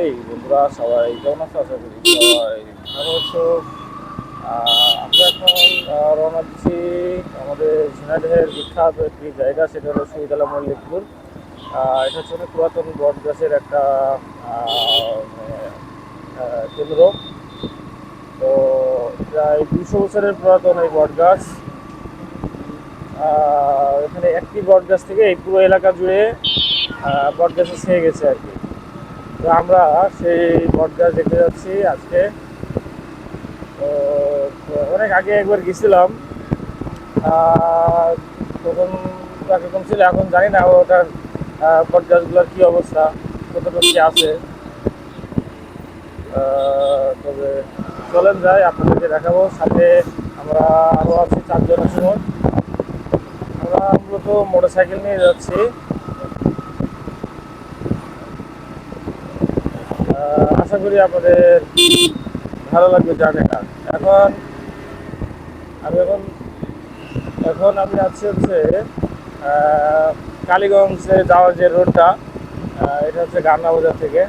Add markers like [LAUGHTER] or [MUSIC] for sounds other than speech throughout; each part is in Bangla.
এই বন্ধুরা সবাই কেমন আছো? আশা করি সবাই ভালো আছো। আমরা এখন রওনা দিচ্ছি আমাদের ঝিনাইদহের বিখ্যাত একটি জায়গা সেটা হলো শহীদালা মল্লিকপুর। এটা হচ্ছে পুরাতন বট গাছের একটা কেন্দ্র। তো প্রায় দুশো বছরের পুরাতন এই বট গাছ আহ, এখানে একটি বট গাছ থেকে এই পুরো এলাকা জুড়ে আহ, বট গাছে ছেয়ে গেছে আর কি। তো আমরা সেই বট গাছ দেখতে যাচ্ছি আজকে। অনেক আগে একবার গেছিলাম। তখন একরকম ছিল এখন জানি না ওটার আহ, বট গাছগুলোর কী অবস্থা কতটুকু কি আছে। তবে চলেন যাই আপনাদেরকে দেখাবো। সাথে আমরা আরও আছি চারজন সময় আমরা মূলত মোটর সাইকেল নিয়ে যাচ্ছি। আশা করি আপনাদের ভালো লাগবে জায়গাটা এখন আমি এখন এখন আমি আছি হচ্ছে কালীগঞ্জে যাওয়ার যে রোডটা এটা হচ্ছে গান্না বাজার থেকে।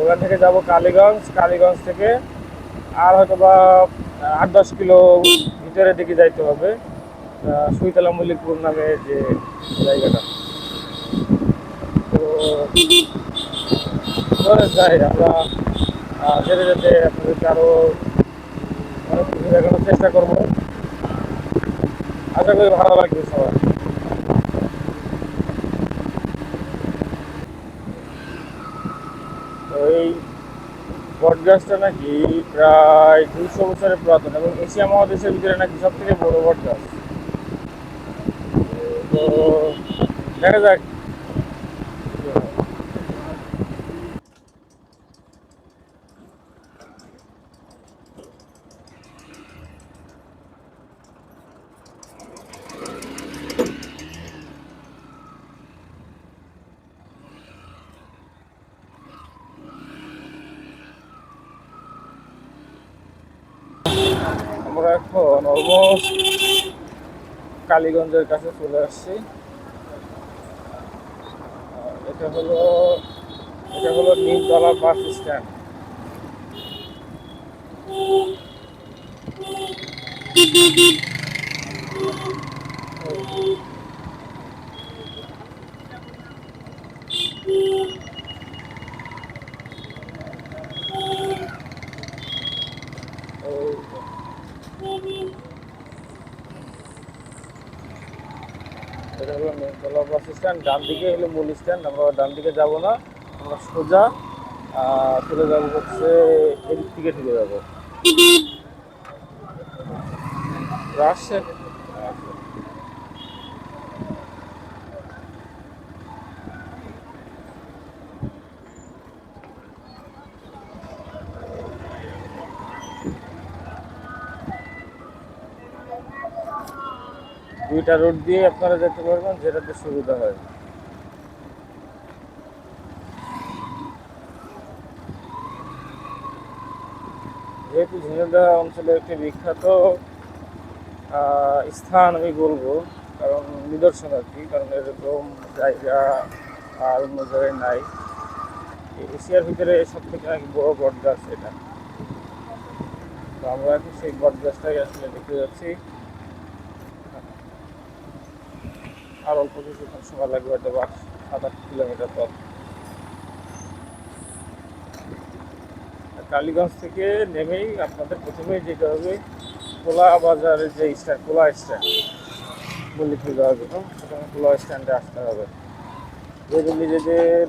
ওখান থেকে যাব কালীগঞ্জ কালীগঞ্জ থেকে আর হয়তো বা আট দশ কিলো ভিতরের দিকে যাইতে হবে সুইতলা মল্লিকপুর নামে যে জায়গাটা। তো চলে যাই আমরা যেতে যেতে আপনাদেরকে আরও অনেক কিছু দেখানোর চেষ্টা করব। আশা করি ভালো লাগবে সবার। এই বট গাছটা নাকি প্রায় দুইশো বছরের পুরাতন এবং এশিয়া মহাদেশের ভিতরে নাকি সব থেকে বড় বট গাছ তো দেখা যাক এখন অলমোস্ট কালীগঞ্জের কাছে চলে আসছি। এটা হলো এটা হলো নিমতলা বাস স্ট্যান্ড। এই তো। এটা হলো নিমতলা বাস স্ট্যান্ড ডান দিকে হলো মূল স্ট্যান্ড আমরা ডান দিকে যাব না, আমরা সোজা চলে যাব হচ্ছে এদিক থেকে ঢুকে যাব। আসছে দুইটা রোড দিয়ে আপনারা যেতে পারবেন, যেটাতে সুবিধা হয়। যেহেতু ঝিনাইদহ অঞ্চলে একটি বিখ্যাত স্থান আমি বলব, কারণ নিদর্শন আর কি, কারণ এরকম জায়গা আর অন্য জায়গায় নাই। এশিয়ার ভিতরে সব থেকে নাকি বড় বট গাছ এটা। তো আমরা এখন সেই বট গাছটাই আসলে দেখতে যাচ্ছি। আর অল্প কিছুক্ষণ সময় লাগবে হয়তো বা সাত আট কিলোমিটার পথ। কালীগঞ্জ থেকে নেমেই আপনাদের প্রথমেই যেতে হবে কোলা বাজারের যে স্ট্যান্ড কোলা স্ট্যান্ড মল্লিকপুর যাওয়ার জন্য। সেখানে কোলা স্ট্যান্ডে আসতে হবে। যদি নিজেদের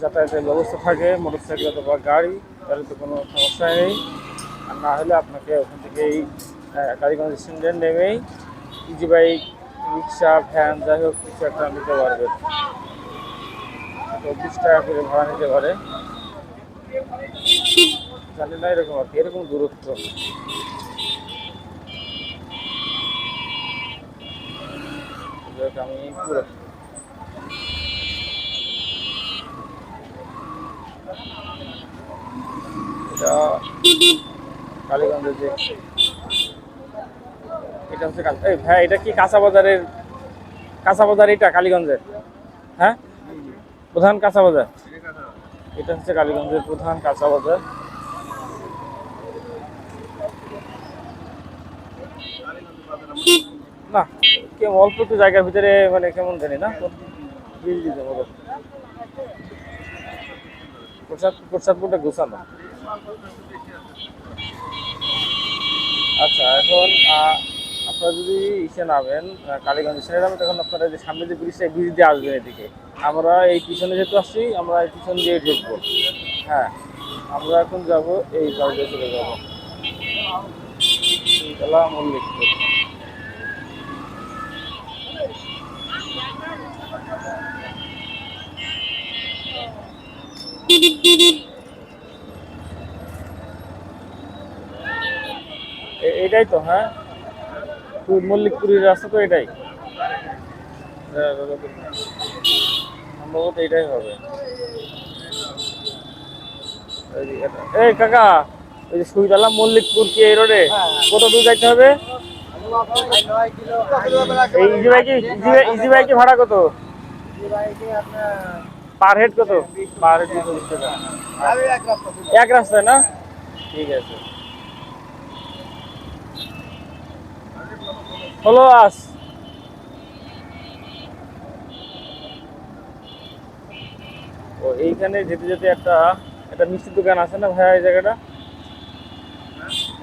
যাতায়াতের ব্যবস্থা থাকে মোটর সাইকেল অথবা গাড়ি, তাহলে তো কোনো সমস্যা নেই। আর না হলে আপনাকে ওখান থেকেই কালীগঞ্জ স্ট্যান্ডে নেমেই ইজি বাইক রিক্সা, ভ্যান, যাই হোক, কিছু একটা নিতে পারবেন তো বিশ টাকা করে ভাড়া নিতে পারে। জানি না, এরকম আর কি, এরকম দূরত্ব। আমি পুরো কালীগঞ্জের যে এটা হচ্ছে এই ভাই, এটা কি কাঁচা বাজারের কাঁচা বাজার এটা, কালীগঞ্জের? হ্যাঁ? প্রধান কাঁচা বাজার এটা হচ্ছে কালীগঞ্জের প্রধান কাঁচা বাজার না কেমন অল্প একটু জায়গার ভিতরে মানে কেমন জানি না? প্রসাদ প্রসাদপুরটা গোছানো। আচ্ছা এখন আপনারা যদি ইসে নামেন কালীগঞ্জ ইসে নামেন, তখন আপনারা যে সামনে যে ব্রিজটা ব্রিজ দিয়ে আসবেন এদিকে। আমরা এই পিছনে যেহেতু আসছি, আমরা এই পিছন দিয়ে ঢুকবো। হ্যাঁ আমরা এখন যাব এই কাজে চলে যাব। এটাই তো হ্যাঁ? মল্লিকপুরের রাস্তা তো এটাই। হ্যাঁ, সম্ভবত এটাই হবে। এই কাকা ওই যে সুইদালা মল্লিকপুর কি এই রোডে? কত দূর যাইতে হবে? এই ইজি বাইকে ইজি বাইকে ভাড়া কত? পার হেড কত? পার হেড চল্লিশ টাকা এক রাস্তায় না? ঠিক আছে। হলো আস। ও, এইখানে যেতে যেতে একটা একটা মিষ্টির দোকান আছে না ভাইয়া এই জায়গাটা?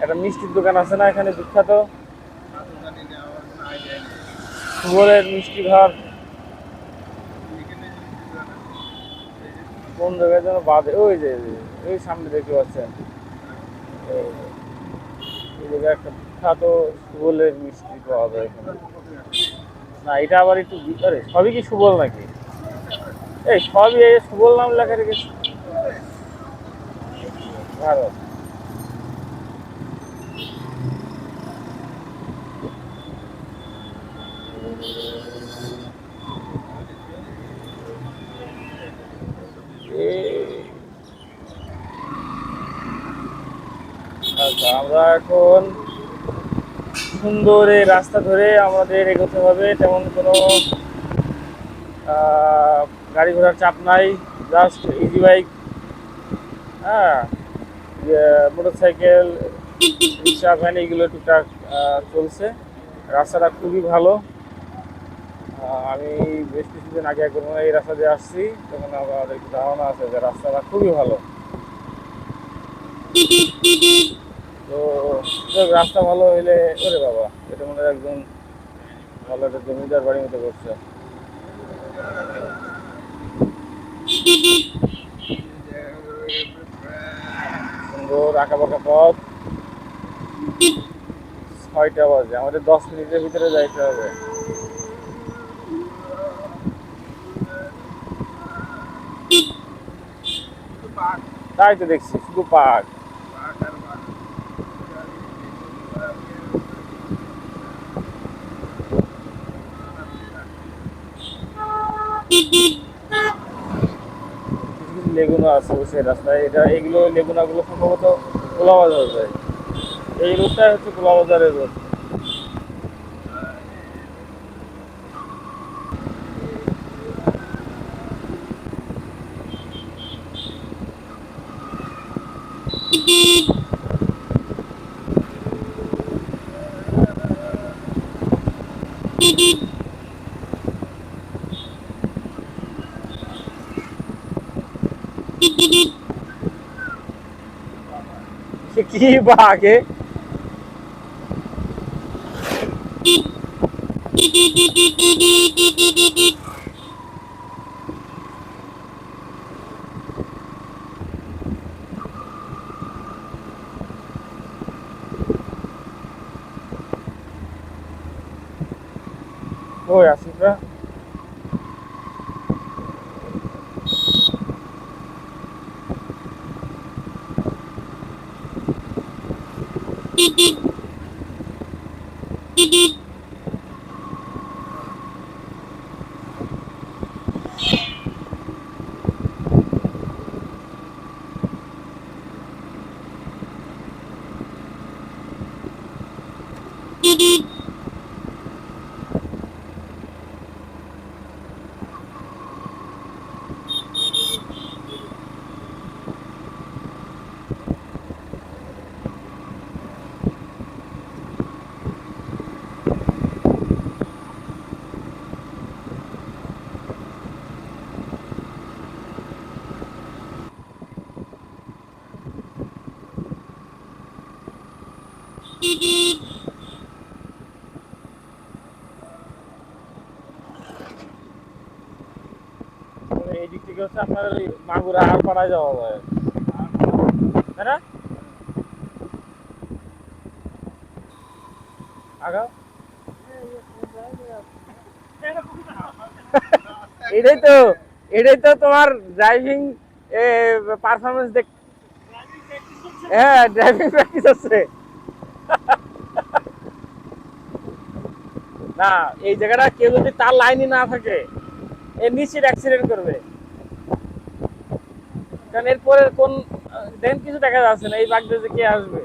একটা মিষ্টির দোকান আছে না এখানে বিখ্যাত? সুবলের মিষ্টি ঘর কোন জায়গায় যেন বাদে ওই যে ওই সামনে দেখতে পাচ্ছেন। এই জায়গায় একটা বিখ্যাত সুবলের মিষ্টি পাওয়া যায় না, এটা আবার একটু আরে, সবই কি সুবল নাকি? এই সবই এই সুবল নাম লেখা রেখেছি। ভারত। আচ্ছা আমরা এখন সুন্দর এই রাস্তা ধরে আমাদের এগোতে হবে, তেমন কোনো গাড়ি ঘোড়ার চাপ নাই জাস্ট ইজি বাইক হ্যাঁ মোটর সাইকেল রিক্সা ভ্যান এগুলো টুকটাক চলছে। রাস্তাটা খুবই ভালো। আমি বেশ কিছুদিন আগে একবার এই রাস্তা দিয়ে আসছি, তখন আমাদের একটু ধারণা আছে যে রাস্তাটা খুবই ভালো। তো রাস্তা ভালো হইলে, ওরে বাবা, এটা মনে হয় একজন ভালো একটা জমিদার বাড়ির মতো করছে। সুন্দর আঁকা বাঁকা পথ ছয়টা বাজে, আমাদের দশ মিনিটের ভিতরে যাইতে হবে। তাই তো দেখছি, শুধু পার্ক কিছু কিছু লেগুনা আছে সে রাস্তায়, এটা এগুলো লেগুনাগুলো সম্ভবত কোলা বাজার যায়। এই রোডটাই হচ্ছে কোলা বাজারের রোড কি বাঘে ওই আসিফরা মানে এই থেকে হচ্ছে আপনার ওই মাগুরা আর পাড়ায় যাওয়া যায় তাই না আগাও। এটাই তো এটাই তো তোমার ড্রাইভিং পারফরমেন্স দেখ হ্যাঁ ড্রাইভিং প্র্যাকটিস হচ্ছে। না, এই জায়গাটা কেউ যদি তার লাইনে না থাকে, এ নিশ্চিত অ্যাক্সিডেন্ট করবে। কারণ এরপরে কোন দেন কিছু দেখা যাচ্ছে না এই বাঘ দিয়ে যে কে আসবে।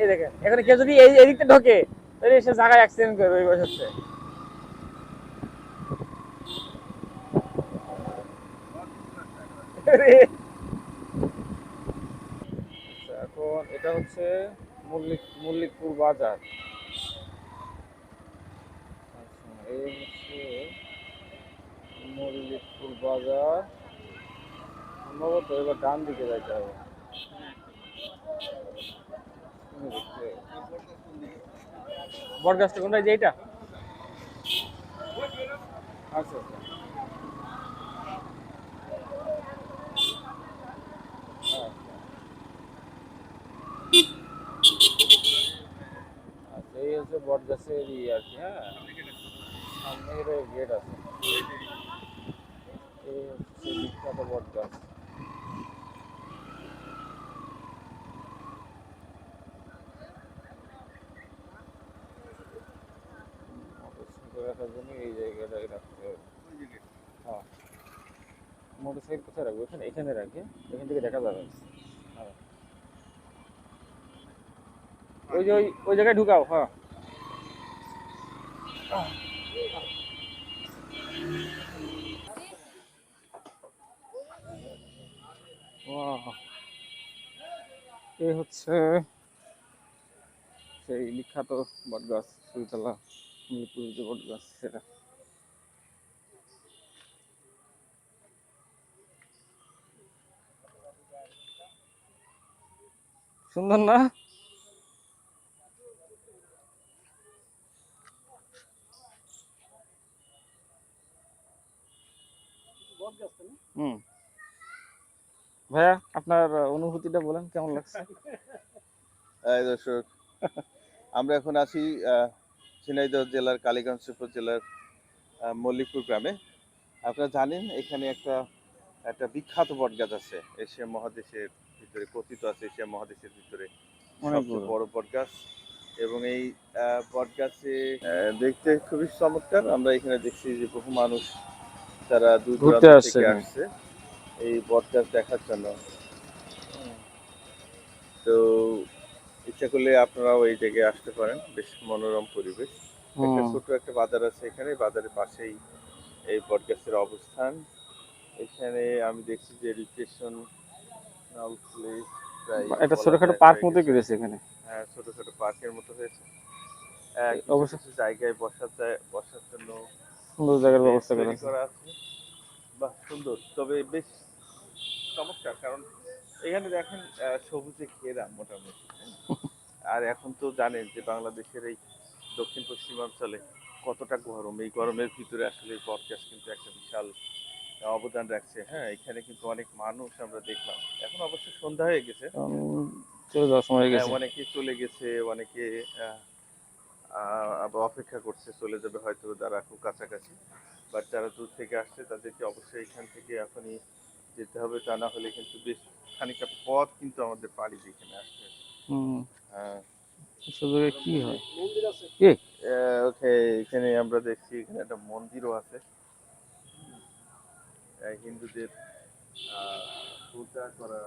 এই দেখেন এখানে কেউ যদি এই এদিকটা ঢোকে তাহলে সে জায়গায় অ্যাক্সিডেন্ট করবে ওই বছরতে। আচ্ছা, এখন এটা হচ্ছে মল্লিক মল্লিকপুর বাজার। আচ্ছা এই হচ্ছে মল্লিকপুর বাজার। সম্ভবত এবার ডান দিকে যাইতে হবে কোন দিক থেকে? বট গাছটা কোনটা এই যে এইটা আচ্ছা আচ্ছা আচ্ছা। আচ্ছা এই হচ্ছে বট গাছের ই আর কি হ্যাঁ সামনে গেট আছে এই হচ্ছে বিখ্যাত বট গাছ মোটরসাইকেল রাখার জন্য এই জায়গাটায় রাখতে হবে হ্যাঁ। মোটরসাইকেল কোথায় রাখব? এখানে এখানে রাখি। এখান থেকে দেখা যাবে। হ্যাঁ। ওই যে ওই ওই জায়গায় ঢুকাও হ্যাঁ। এই হচ্ছে সেই বিখ্যাত বটগাছ, সুইতলা। সুন্দর না? ভাইয়া আপনার অনুভূতিটা বলেন কেমন লাগছে? দর্শক আমরা এখন আছি আহ, ঝিনাইদহ জেলার কালীগঞ্জ উপজেলার মল্লিকপুর গ্রামে। আপনারা জানেন এখানে একটা একটা বিখ্যাত বটগাছ আছে। এশিয়া মহাদেশের ভিতরে কথিত আছে এশিয়া মহাদেশের ভিতরে সবচেয়ে বড়। বটগাছ। এবং এই বটগাছে দেখতে খুবই চমৎকার। আমরা এখানে দেখছি যে বহু মানুষ তারা দূর দূরান্ত থেকে। আসছে এই বটগাছ দেখার জন্য। তো ইচ্ছা করলে আপনারাও এই জায়গায় আসতে পারেন বেশ মনোরম পরিবেশ। একটা ছোট একটা বাজার আছে এখানে বাজারের পাশেই এই বটগাছের অবস্থান। এখানে আমি দেখছি যে রিক্রেশন একটা ছোটখাটো পার্ক মতো করেছে এখানে। হ্যাঁ ছোট ছোট পার্কের মতো হয়েছে। অবশ্য- জায়গায় বসার বসার জন্য সুন্দর জায়গার ব্যবস্থা করা আছে। বাহ সুন্দর। তবে বেশ চমৎকার কারণ এখানে দেখেন সবুজে ঘেরা মোটামুটি। হ্যাঁ? [LAUGHS] আর এখন তো জানেন যে বাংলাদেশের এই দক্ষিণ পশ্চিমাঞ্চলে কতটা গরম। এই গরমের ভিতরে আসলে পডকাস্ট কিন্তু একটা বিশাল অবদান রাখছে। হ্যাঁ এখানে কিন্তু অনেক মানুষ আমরা দেখলাম। এখন অবশ্য সন্ধ্যা হয়ে গেছে। চলে যাওয়ার সময় হ্যাঁ, গেছে। অনেকে চলে গেছে অনেকে আবার অপেক্ষা করছে চলে যাবে হয়তো যারা খুব কাছাকাছি। বাট যারা দূর থেকে আসছে তাদেরকে অবশ্যই এখান থেকে এখনই যেতে হবে। তা না হলে কিন্তু বেশ খানিকটা পথ কিন্তু আমাদের পাড়ি দিয়ে এখানে আসতে। হুম। হ্যাঁ। সুযোগে কি হয়? ওকে এখানে আমরা দেখছি এখানে একটা মন্দিরও আছে। হিন্দুদের পূজা করা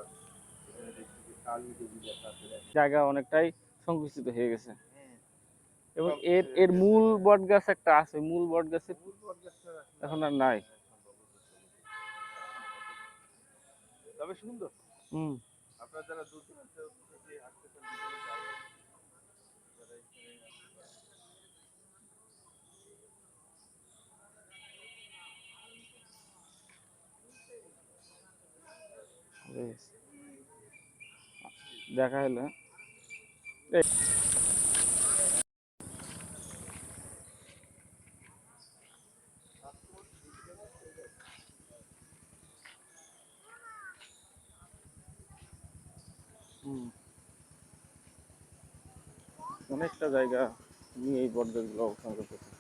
জায়গা অনেকটাই সংকুচিত হয়ে গেছে। এবং এর এর মূল বট গাছ একটা আছে মূল বট গাছে এখন আর নাই। তবে সুন্দর। হুম। আপনারা যারা দূর দূরান্ত দেখা হলো। অনেকটা জায়গা নিয়ে এই বটগাছগুলো অবস্থান করতেছে।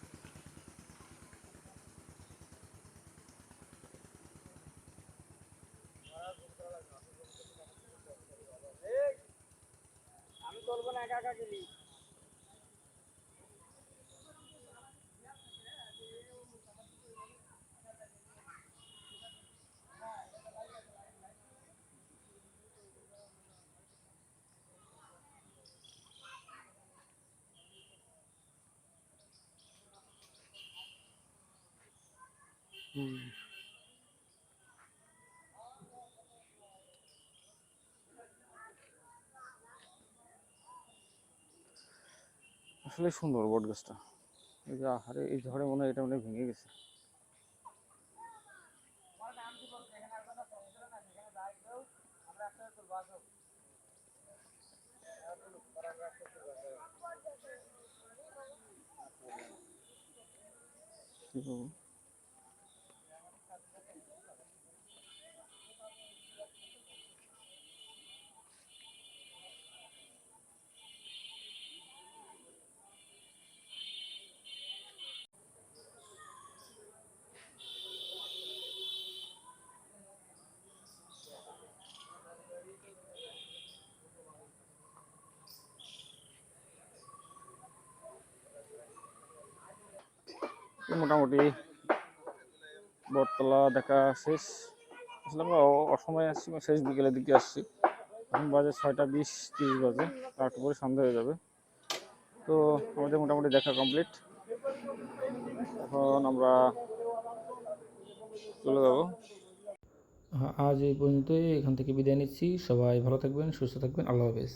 আসলে সুন্দর বট গাছটা। এই যে আহারে, এই ঝড়ে মনে হয় এটা মনে ভেঙে গেছে। কি করব? মোটামুটি বটতলা দেখা শেষ। আসলে আমরা অসময়ে আসছি শেষ বিকেলের দিকে আসছি। এখন বাজে ছয়টা বিশ, তিরিশ বাজে। তার একটু পরে সন্ধ্যা হয়ে যাবে। তো আমাদের মোটামুটি দেখা কমপ্লিট এখন আমরা চলে যাব। আজ এই পর্যন্তই। এখান থেকে বিদায় নিচ্ছি। সবাই ভালো থাকবেন, সুস্থ থাকবেন। আল্লাহ হাফেজ।